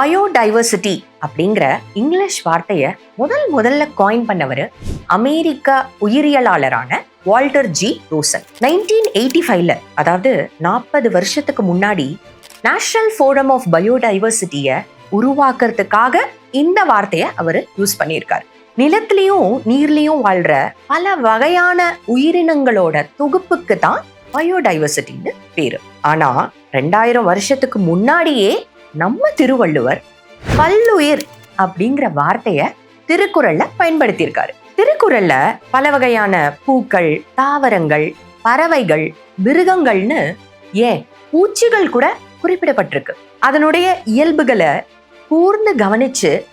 Biodiversity அப்படிங்கிற English வார்த்தையை முதல் முதல்ல காயின் பண்ணவர் அமெரிக்க உயிரியலாளரான Walter G Rosen. Nineteen eighty ஃபைவ்ல அதாவது நாற்பது வருஷத்துக்கு முன்னாடி நேஷனல் ஃபோரம் ஆஃப் பயோடைவர்சிட்டியை உருவாக்குறதுக்காக இந்த வார்த்தையை அவர் யூஸ் பண்ணியிருக்காரு. நிலத்திலையும் நீர்லேயும் வாழ்ற பல வகையான உயிரினங்களோட தொகுப்புக்கு தான் பயோடைவர்சிட்டின்னு பேரு. ஆனா ரெண்டாயிரம் வருஷத்துக்கு முன்னாடியே நம்ம திருவள்ளுவர் பல்லுயிர் அப்படிங்கிற வார்த்தைய திருக்குறள்ல பயன்படுத்தியிருக்காரு. திருக்குறள்ல பல வகையான பூக்கள் தாவரங்கள் பறவைகள் மிருகங்கள்னு ஏன் பூச்சிகள் கூட குறிப்பிடப்பட்டிருக்கு. அதனுடைய இயல்புகளை கூர்ந்து கவனிச்சு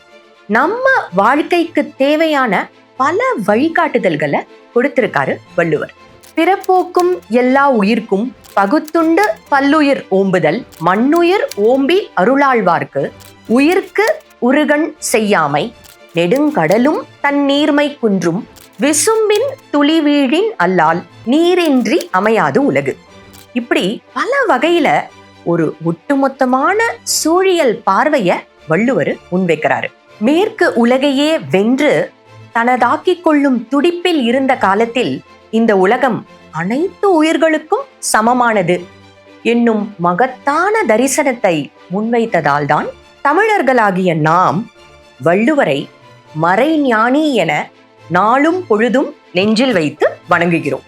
நம்ம வாழ்க்கைக்கு தேவையான பல வழிகாட்டுதல்களை கொடுத்திருக்காரு வள்ளுவர். பிறப்போக்கும் எல்லா உயிர்க்கும் பகுத்துண்டு பல்லுயிர் ஓம்புதல் மண்ணுயிர் ஓம்பி அருளாழ்வார்க்கு உயிர்க்கு உருகன் செய்யாமை நெடுங்கடலும் தன் நீர்மை குன்றும் விசும்பின் துளிவீழின் அல்லால் நீரின்றி அமையாது உலகு. இப்படி பல வகையில ஒரு ஒட்டுமொத்தமான சூழியல் பார்வைய வள்ளுவர் முன்வைக்கிறாரு. மேற்கு உலகையே வென்று தனதாக்கிக் கொள்ளும் துடிப்பில் இருந்த காலத்தில் இந்த உலகம் அனைத்து உயிர்களுக்கும் சமமானது. என்னும் மகத்தான தரிசனத்தை முன்வைத்ததால்தான் தமிழர்களாகிய நாம் வள்ளுவரை மறைஞானி என நாளும் பொழுதும் நெஞ்சில் வைத்து வணங்குகிறோம்.